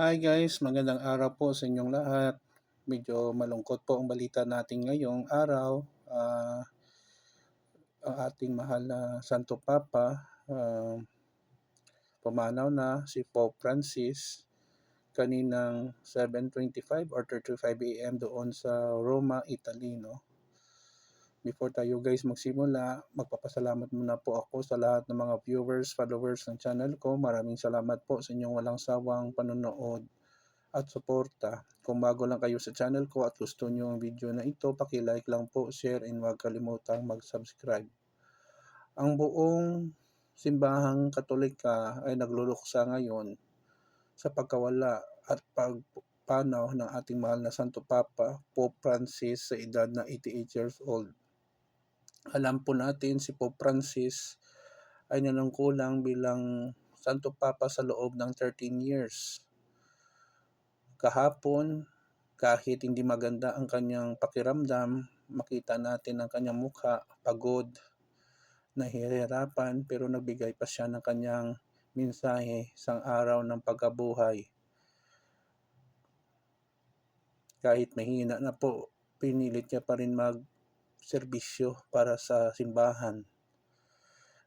Hi guys, magandang araw po sa inyong lahat. Medyo malungkot po ang balita natin ngayong araw. Ah, ang ating mahal na Santo Papa, ah, pumanaw na si Pope Francis kaninang 7.25 or 35 a.m. doon sa Roma, Italy. No? Before tayo guys magsimula, magpapasalamat muna po ako sa lahat ng mga viewers, followers ng channel ko. Maraming salamat po sa inyong walang sawang panonood at suporta. Kung bago lang kayo sa channel ko at gusto nyo ang video na ito, paki-like lang po, share, and huwag kalimutang mag-subscribe. Ang buong simbahang katolika ay nagluluksa ngayon sa pagkawala at pagpanaw ng ating mahal na Santo Papa, Pope Francis sa edad na 88 years old. Alam po natin si Pope Francis ay nanungkulang bilang Santo Papa sa loob ng 13 years. Kahapon, kahit hindi maganda ang kanyang pakiramdam, makita natin ang kanyang mukha, pagod, nahihirapan, pero nagbigay pa siya ng kanyang mensahe sa araw ng pagkabuhay. Kahit mahina na po, pinilit niya pa rin mag serbisyo para sa simbahan.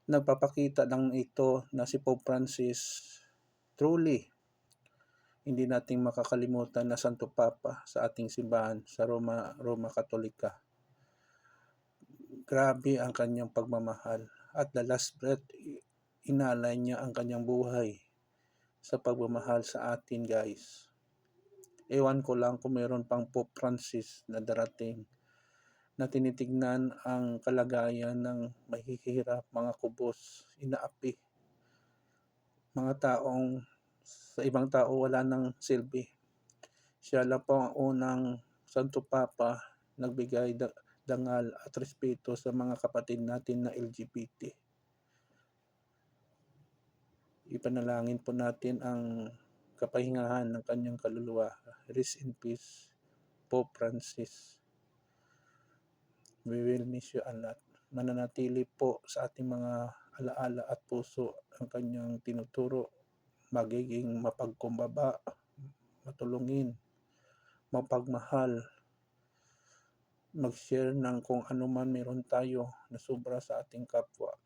Nagpapakita lang ito na si Pope Francis truly hindi nating makakalimutan na Santo Papa sa ating simbahan sa Roma Roma Katolika. Grabe ang kanyang pagmamahal at the last breath inalay niya ang kanyang buhay sa pagmamahal sa atin guys. Ewan ko lang kung meron pang Pope Francis na darating na tinitignan ang kalagayan ng mahihirap, mga kubos, inaapi, mga taong sa ibang tao wala nang silbi. Siya lang po ang unang Santo Papa nagbigay dangal at respeto sa mga kapatid natin na LGBT. Ipanalangin po natin ang kapahingahan ng kanyang kaluluwa. Rest in peace, Pope Francis. We will miss you a lot. Mananatili po sa ating mga alaala at puso ang kanyang tinuturo. Magiging mapagkumbaba, matulungin, mapagmahal, mag-share ng kung ano man meron tayo na sobra sa ating kapwa.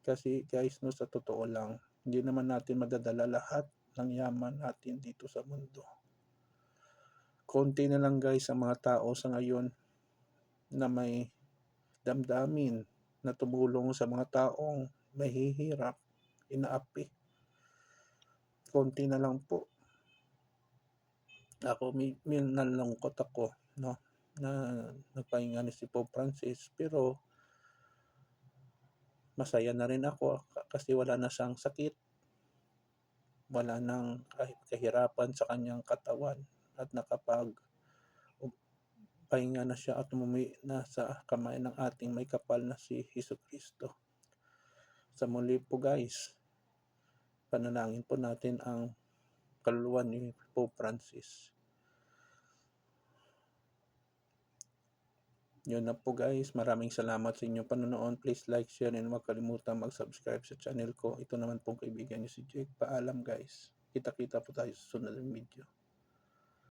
Kasi guys, no, sa totoo lang, hindi naman natin madadala lahat ng yaman natin dito sa mundo. Konti na lang guys ang mga tao sa ngayon na may damdamin na tumulong sa mga taong mahihirap, inaapi. Konti na lang po. Ako, may, may nalungkot ako, no, na nagpahinga ni si Pope Francis, pero masaya na rin ako kasi wala na siyang sakit. Wala nang kahirapan sa kanyang katawan at nakapag pahinga na siya at umumi na sa kamay ng ating may kapal na si Hesus Kristo. Sa muli po guys, panalangin po natin ang kaluluwa ni Pope Francis. Yun na po guys, maraming salamat sa inyong panonood. Please like, share, and huwag kalimutan mag-subscribe sa channel ko. Ito naman pong kaibigan niyo si Jake. Paalam guys. Kita-kita po tayo sa sunod ng video.